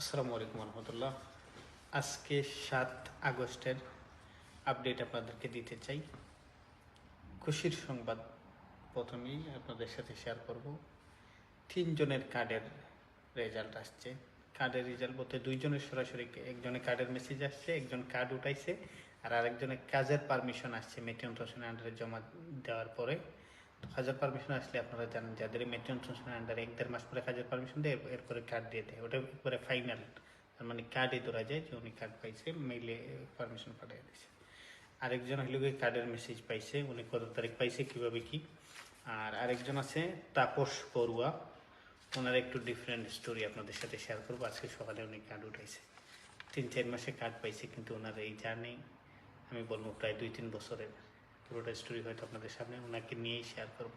আসসালামু আলাইকুম রহমতুল্লাহ। আজকে সাত আগস্টের আপডেট আপনাদেরকে দিতে চাই। খুশির সংবাদ প্রথমেই আপনাদের সাথে শেয়ার করব। তিনজনের কার্ডের রেজাল্ট আসছে। কার্ডের রেজাল্ট বলতে দুইজনের সরাসরি একজনের কার্ডের মেসেজ আসছে, একজন কার্ড উঠাইছে, আর আরেকজনের কাজের পারমিশন আসছে মেটিয়ন হোসেনের আন্ডারে জমা দেওয়ার পরে। কাজের পারমিশন আসলে আপনারা জানেন যাদের মেটিয়ন হোসেনের আন্ডারে এক দেড় মাস পরে কাজের পারমিশন দেয়, এর- এরপরে কার্ড দিয়ে দেয়। ওটা একবারে ফাইনাল তার মানে কার্ডে ধরা যায় যে উনি কার্ড পাইছে মেইলে পারমিশন পাঠিয়ে দিয়েছে। আরেকজন হইল গিয়ে কার্ডের মেসেজ পাইছে, উনি কত তারিখ পাইছে, কীভাবে কি। আর আরেকজন আছে তাপস বড়ুয়া। ওনার একটু ডিফারেন্ট স্টোরি আপনাদের সাথে শেয়ার করব। আজকে সকালে উনি কার্ড উঠাইছে। তিন, চার মাসে কার্ড পাইছে, কিন্তু ওনার এই জার্নি আমি বলব প্রায় দুই, তিন বছরের। পুরোটা স্টোরি হয়তো আপনাদের সামনে ওনাকে নিয়েই শেয়ার করব।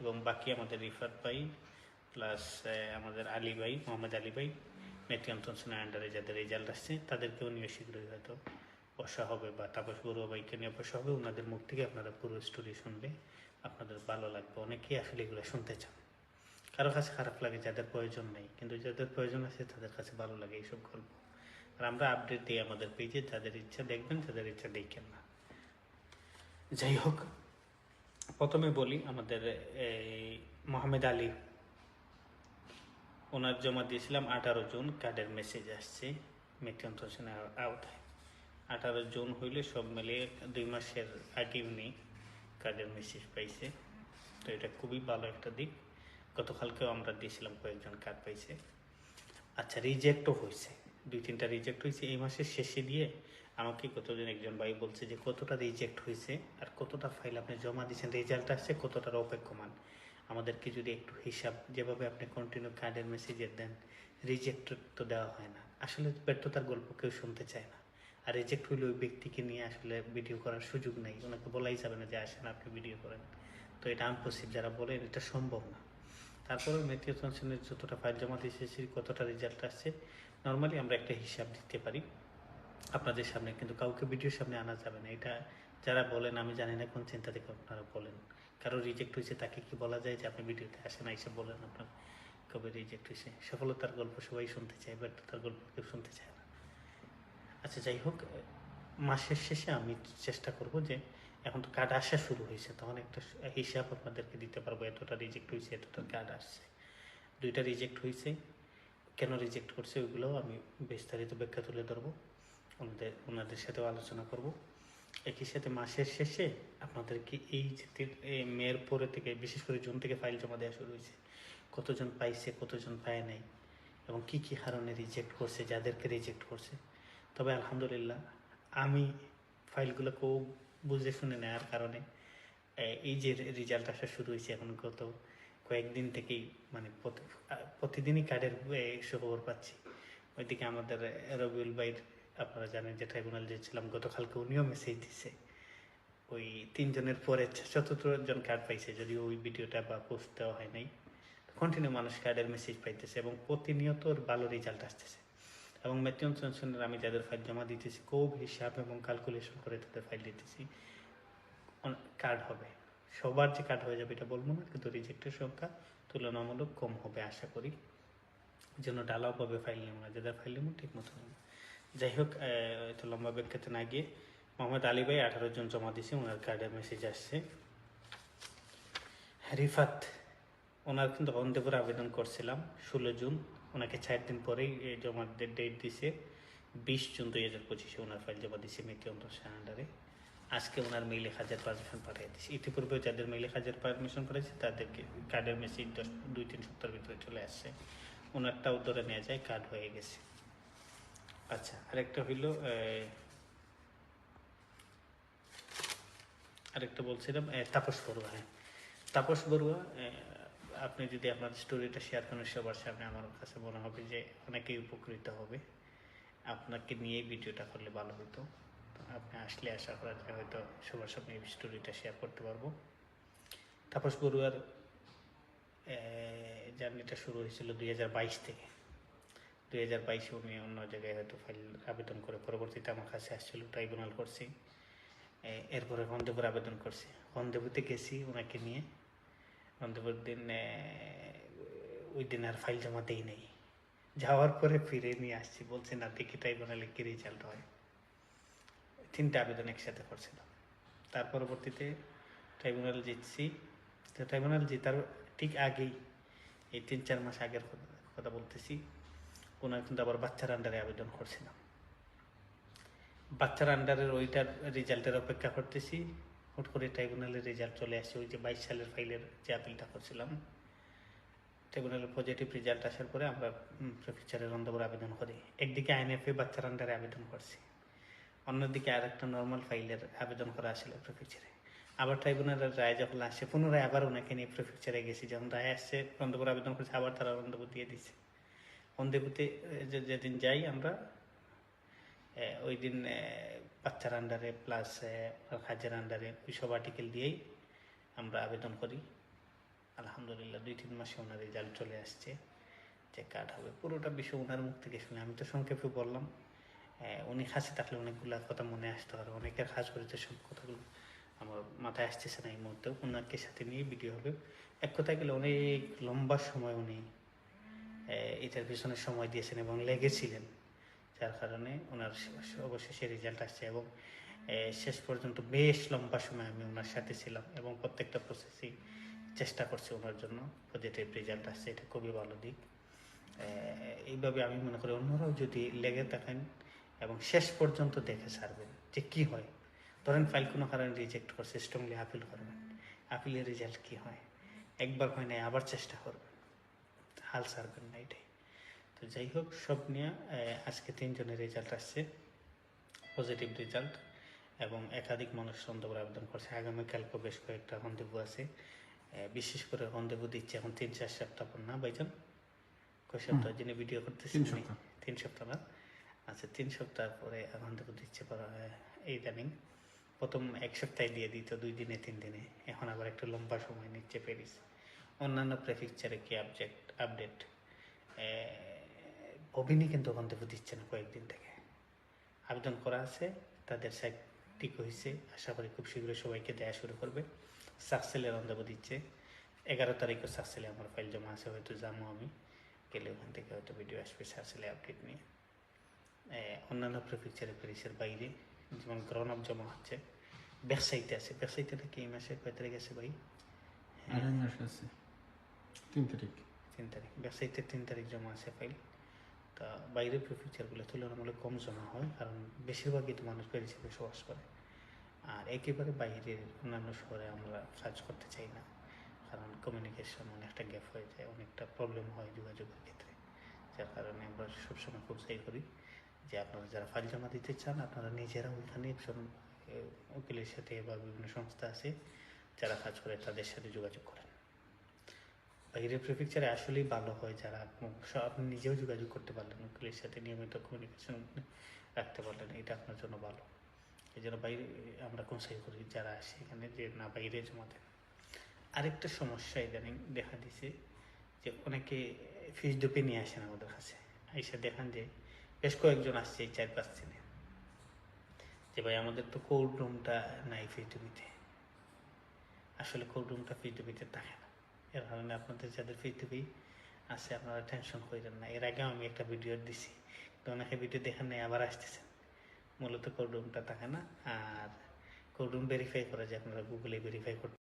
এবং বাকি আমাদের রিফাত ভাই প্লাস আমাদের আলী ভাই, মোহাম্মদ আলী ভাই মেটিয়াম তনসনের আন্ডারে যাদের রেজাল্ট আসছে, তাদেরকেও নিয়ে শীঘ্রই হয়তো বসা হবে বা তাপস বড়ুয়া ভাইকে নিয়ে বসা হবে। ওনাদের মুখ থেকে আপনারা পুরো স্টোরি শুনলে আপনাদের ভালো লাগবে। অনেকেই আসলে এগুলো শুনতে চান। কারও কাছে খারাপ লাগে, যাদের প্রয়োজন নেই। কিন্তু যাদের প্রয়োজন আছে, তাদের কাছে ভালো লাগে এইসব গল্প। আর আমরা আপডেট দিই আমাদের পেজে যাদের ইচ্ছা দেখবেন তাদের ইচ্ছা দেখেন না। যাই হোক, প্রথমে বলি আমাদের, এই মোহাম্মদ আলী। ওনার জমা দিয়েছিলাম আঠারো জুন কার্ডের মেসেজ আসছে মেটিয়ন হোসেনের আওতায়। আঠারো জুন হইলে সব মিলিয়ে দুই মাসের আগে উনি কার্ডের মেসেজ পাইছে। তো এটা খুবই ভালো একটা দিক। গতকালকেও আমরা দিয়েছিলাম কয়েকজন কার্ড পাইছে। আচ্ছা রিজেক্টও হয়েছে দুই, তিনটা রিজেক্ট হয়েছে এই মাসের শেষে দিয়ে আমাকে কতজন একজন ভাই বলছে যে কতটা রিজেক্ট হয়েছে আর কতটা ফাইল আপনি জমা দিয়েছেন রেজাল্ট আসছে, কতটার অপেক্ষমান। আমাদেরকে যদি একটু হিসাব, যেভাবে আপনি কন্টিনিউ কার্ডের মেসেজের দেন রিজেক্ট তো দেওয়া হয় না। আসলে ব্যর্থতার গল্প কেউ শুনতে চায় না। আর রিজেক্ট হইলে ওই ব্যক্তিকে নিয়ে আসলে ভিডিও করার সুযোগ নেই। ওনাকে বলাই যাবে না যে আসেন, আপনি ভিডিও করেন। তো এটা আনপসিব যারা বলেন এটা সম্ভব না। তারপরে মেথিও জনসনের যতটা ফাইল জমা দিয়েছি কতটা রেজাল্ট আসছে নর্মালি আমরা একটা হিসাব দিতে পারি। আপনাদের সামনে কিন্তু কাউকে ভিডিওর সামনে আনা যাবে না। এটা যারা বলেন, আমি জানি না কোন চিন্তা থেকে আপনারা বলেন। কারও রিজেক্ট হয়েছে, তাকে কি বলা যায় যে আপনি ভিডিওতে আসেন এসে বলেন আপনার কবে রিজেক্ট হয়েছে। সফলতার গল্প সবাই শুনতে চায়, ব্যর্থতার গল্প কেউ শুনতে চায় না। আচ্ছা যাই হোক, মাসের শেষে আমি চেষ্টা করব যে এখন তো কার্ড আসা শুরু হয়েছে, তখন একটা হিসাব আপনাদেরকে দিতে পারব, এতটা রিজেক্ট হয়েছে, এতটা কার্ড আসছে। দুইটা রিজেক্ট হয়েছে, কেন রিজেক্ট করছে ওইগুলোও আমি বিস্তারিত ব্যাখ্যা তুলে ধরবো। ওনাদের ওনাদের সাথেও আলোচনা করব। একই সাথে মাসের শেষে আপনাদেরকে এই যে মেয়ের পরে থেকে, বিশেষ করে জুন থেকে ফাইল জমা দেওয়া শুরু হয়েছে, কতজন পাইছে, কতজন পায় নাই, এবং কি কি কারণে রিজেক্ট করছে, যাদেরকে রিজেক্ট করছে। তবে আলহামদুলিল্লাহ, আমি ফাইলগুলো খুব বুঝে শুনে নেওয়ার কারণে এই যে রেজাল্ট আসা শুরু হয়েছে এখন গত কয়েকদিন থেকেই মানে প্রতিদিনই কার্ডের সুখবর পাচ্ছি। ওইদিকে আমাদের রবিউল ভাইয়ের, আপনারা জানেন যে ট্রাইব্যুনাল ছিলাম গতকালকে উনিও মেসেজ দিছে। ওই তিনজনের পরে চতুর্থ জন কার্ড পাইছে, যদিও ওই ভিডিওটা বা পোস্ট দেওয়া হয় নাই। কন্টিনিউ মানুষ কার্ডের মেসেজ পাইতেছে এবং প্রতিনিয়ত ভালো রেজাল্ট আসতেছে। এবং ম্যাথিয়ন সেনসনের আমি যাদের ফাইল জমা দিতেছি খুব হিসাব এবং ক্যালকুলেশন করে তাদের ফাইল দিতেছি। কার্ড হবে। সবার যে কার্ড হয়ে যাবে এটা বলব না, কিন্তু রিজেক্টের সংখ্যা তুলনামূলক কম হবে, আশা করি। যেন ডালাওভাবে ফাইল নেব না, যাদের ফাইল নেব ঠিক মতো নেব। যাই হোক এত লম্বা ব্যাখ্যাতে না গিয়ে মোহাম্মদ আলী ভাই আঠারো জন জমা দিয়েছে, ওনার কার্ডে মেসেজ আসছে। রিফাত, ওনার কিন্তু অন্দেপুরে আবেদন করছিলাম, ষোলো জুন। ওনাকে চার দিন পরেই জমা ডেট দিছে। বিশ জুন দুই হাজার পঁচিশে ওনার ফাইল জমা দিছে মেটি অন্তর আন্ডারে। আজকে ওনার মেইলে হাজার পারমিশন পাঠিয়ে দিচ্ছে ইতিপূর্বে যাদের মেইলে হাজার পারমিশন করেছে, তাদেরকে কার্ডের মেসেজ দশ, দুই, তিন সপ্তাহের ভিতরে চলে আসছে। ওনারটাও ধরে নেওয়া যায় কার্ড হয়ে গেছে। আচ্ছা আরেকটা হইল আরেকটা বলছিলাম তাপস বড়ুয়া হ্যাঁ। তাপস বড়ুয়া আপনি যদি আপনার স্টোরিটা শেয়ার করেন সবার সামনে আমার কাছে মনে হবে যে অনেকেই উপকৃত হবে। আপনাকে নিয়ে ভিডিওটা করলে ভালো হতো। আপনি আসলে আশা করা যায় হয়তো সবার সামনে এই স্টোরিটা শেয়ার করতে পারব। তাপস বড়ুয়ার জার্নিটা শুরু হয়েছিল দুই হাজার বাইশ থেকে। দুই হাজার বাইশে উনি অন্য জায়গায় হয়তো ফাইল আবেদন করে পরবর্তীতে আমার কাছে আসছিল ট্রাইব্যুনাল করছি। এরপরে হন্দেপুর আবেদন করছি। হন্দেপুরতে গেছি ওনাকে নিয়ে। হন্দেপুর দিন ওই দিন আর ফাইল জমা দেই নেই। যাওয়ার পরে ফিরে নিয়ে আসছি, বলছি, না, দেখি ট্রাইব্যুনালে কি রেজাল্ট হয়? তিনটা আবেদন একসাথে করছিলাম। তার পরবর্তীতে ট্রাইব্যুনাল জিতছি। তো ট্রাইব্যুনাল জেতার ঠিক আগেই এই তিন, চার মাস আগের কথা বলতেছি কোনো কিন্তু আবার বাচ্চার আন্ডারে আবেদন করছিলাম। বাচ্চার আন্ডারের ওইটার রেজাল্টের অপেক্ষা করতেছি। হুট করে ট্রাইব্যুনালের রেজাল্ট চলে আসছে, ওই যে বাইশ সালের ফাইলের যে আপিলটা করছিলাম। ট্রাইব্যুনালের পজিটিভ রেজাল্ট আসার পরে আমরা প্রফিচারের অন্তপুর আবেদন করি। একদিকে আইএনএফএ বাচ্চার আন্ডারে আবেদন করছি। অন্যদিকে আর একটা নর্মাল ফাইলের আবেদন করা আসলে প্রফিচারে আবার ট্রাইব্যুনালের রায় যখন আসছে, পুনরায় আবার ওনাকে নিয়ে প্রফিচারে গেছি। যখন রায় আসছে অন্তপুর আবেদন করছে, আবার তারা অন্তপুর দিয়ে দিচ্ছে। অন্তপুরতে যেদিন যাই আমরা ওই দিন বাচ্চার আন্ডারে প্লাস হাজের আন্ডারে ওই সব আর্টিকেল দিয়েই আমরা আবেদন করি। আলহামদুলিল্লাহ, দুই তিন মাসে ওনার রেজাল্ট চলে আসছে যে কার্ড হবে। পুরোটা বিষয় ওনার মুখ থেকে শুনে আমি তো সংক্ষেপে বললাম। উনি হাসি থাকলে অনেকগুলো কথা মনে আসতে পারে অনেকের হাস করেছে, সব কথাগুলো আমার মাথায় আসতেছে না এই মুহূর্তে। ওনাকে সাথে নিয়ে ভিডিও হবে। এক কথায় গেলে অনেক লম্বা সময় উনি এটার পিছনে সময় দিয়েছেন এবং লেগেছিলেন। যার কারণে ওনার অবশেষে রেজাল্ট আসছে এবং শেষ পর্যন্ত বেশ লম্বা সময় আমি ওনার সাথে ছিলাম এবং প্রত্যেকটা প্রসেসই চেষ্টা করছি ওনার জন্য। পজিটিভ রেজাল্ট আসছে, এটা খুবই ভালো দিক। এইভাবে আমি মনে করি অন্যরাও যদি লেগে থাকেন এবং শেষ পর্যন্ত দেখে ছাড়বেন যে কি হয়, ধরেন ফাইল কোনো কারণে রিজেক্ট করছে স্ট্রংলি আপিল করবেন আপিলের রেজাল্ট কি হয়? একবার হয় নাই, আবার চেষ্টা করবেন। হাল ছাড়বেন না, এটাই। তো যাই হোক সব নিয়ে আজকে তিনজনের রেজাল্ট আসছে পজিটিভ রেজাল্ট এবং একাধিক মানুষ সন্দেহ আবেদন করছে। আগামীকালকে বেশ কয়েকটা হন্দেবু আছে। বিশেষ করে হন্দেবু দিচ্ছে এখন তিন চার সপ্তাহ পর না ভাইজান? কয় সপ্তাহ যিনি ভিডিও করতেছেন তিন সপ্তাহ। না? আচ্ছা তিন সপ্তাহ পরে এখন হন্দেবু দিচ্ছে ইদানিং। প্রথম এক সপ্তাহে দিয়ে দিত দুই দিনে তিন দিনে। এখন আবার একটু লম্বা সময় নিচ্ছে প্যারিস অন্যান্য প্রেফিকচারে কি আপডেট আপডেট অভিনয় কিন্তু গন্তব্য দিচ্ছে না কয়েকদিন থেকে। আবেদন করা আছে তাদের সাইট ঠিক হয়েছে আশা করি খুব শীঘ্রই সবাইকে দেয়া শুরু করবে। সাকসেলের অন্তর্ভ দিচ্ছে এগারো তারিখও সাকসেলে আমার ফাইল জমা আছে হয়তো যাব আমি। গেলে ওখান থেকে হয়তো ভিডিও আসবে সাকসেলে আপডেট নিয়ে। অন্যান্য প্রেফিকচারে প্যারিসের বাইরে যেমন গ্রহণ আপ জমা হচ্ছে ব্যবসায়ীতে আছে। ব্যবসায়ীতে নাকি এই মাসে কয় তারিখ আছে ভাই? তিন তারিখ। তিন তারিখ। ব্যবসায়ীতে তিন তারিখ জমা আছে ফাইল তা বাইরের প্রিফেকচারগুলো তুলনামূলক কম জমা হয়, কারণ বেশিরভাগই তো মানুষ প্যারিসে বসবাস করে। আর একেবারে বাইরের অন্যান্য শহরে আমরা কাজ করতে চাই না, কারণ কমিউনিকেশন অনেকটা গ্যাপ হয়ে যায়, অনেকটা প্রবলেম হয় যোগাযোগের ক্ষেত্রে। যার কারণে আমরা সবসময় খুব চাই করি যে আপনারা যারা ফাইল জমা দিতে চান, আপনারা নিজেরা ওইখানে একজন উকিলের সাথে বা বিভিন্ন সংস্থা আছে, যারা কাজ করে তাদের সাথে যোগাযোগ করেন। বাইরের প্রিফেকচারে আসলেই ভালো হয় যারা আপনি- নিজেও যোগাযোগ করতে পারলেন, উকিলের সাথে নিয়মিত কমিউনিকেশন রাখতে পারলেন, এটা আপনার জন্য ভালো। এই জন্য বাইরে, আমরা কনসাই করি যারা আসে এখানে, যে না বাইরে জমা দেন। আরেকটা সমস্যা ইদানিং দেখা দিছে, যে অনেকে ফিস ডুপে নিয়ে আসেন আমাদের কাছে। এসে দেখান যে বেশ কয়েকজন আসছে এই চার পাঁচ দিনে। যে ভাই, আমাদের তো কোর্ট রুমটা নাই ফিস ডুবিতে আসলে কোর্ট রুমটা ফিস ডুবিতে থাকে না। এর কারণে আপনাদের যাদের পৃথিবী আছে, আপনারা টেনশন করেন না। এর আগেও আমি একটা ভিডিও দিছি তো অনেকে ভিডিও দেখেন নাই, আবার আসতেছেন। মূলত কোডরুমটা থাকে না, আর কোডরুম ভেরিফাই করা যায়, আপনারা গুগলে ভেরিফাই করতে